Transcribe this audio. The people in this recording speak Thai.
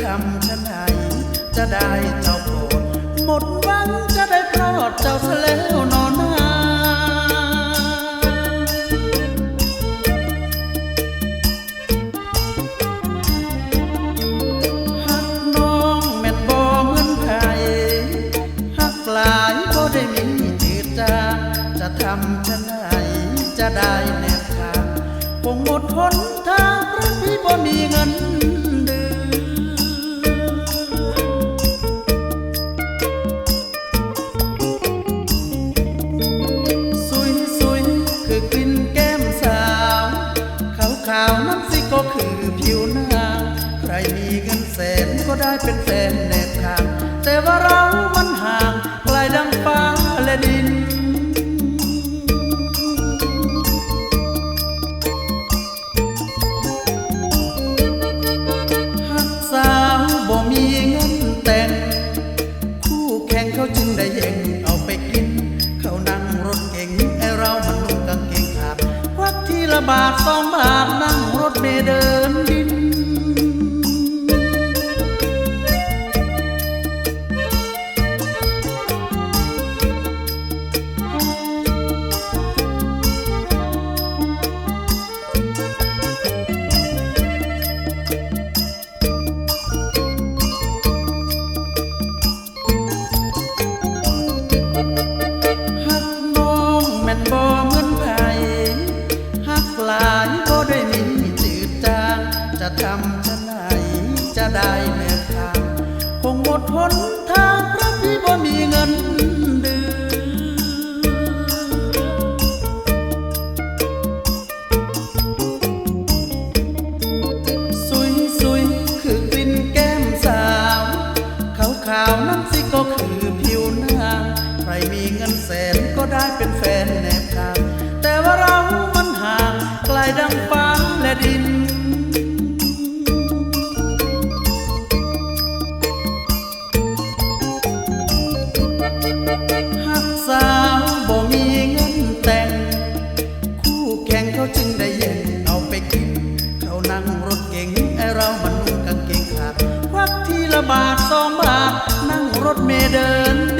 ทำฉันไหนจะได้เจ้าโปรดหมดวังจะได้พลอดเจ้าซะแล้วนอนนาหักน้องแม่นบ่เหมือนไผหักหลายบ่ได้มีจืดจางจะทำฉันไหนจะได้แนบทางคงหมดหนทางเพราะพี่บ่มีเงินเดือน เป็นแฟนแนบทางแต่ว่าเรามันห่างไกลดังฟ้าและดิน หักสาวบ่มีเงินแต่ง คู่แข่งเขาจึงได้แย่งเอาไปกิน เขานั่งรถเก่งไอเรามันนุ่งกางเกงขาดควักทีละบาทสองบาทนั่งรถเมเดิน ม่นบ่เหมือนไผหักหลายบ่ได้มีจืดจางจะทำจะไหนจะได้แม่ทางคงหมดหนทางเพราะพี่บ่มีเงิน นแสนก็ได้เป็นแฟนแนบทางแต่ว่าเรามันห่างไกลดังฟ้าและดินหักสาวบ่มีเงินแต่ง คู่แข่งเขาจึงได้แย่งเอาไปกินเขานั่งรถเก๋งไอเรามันนุ่งกางเกงขาดควักทีละบาทสองบาทนั่งรถเมล์เดิน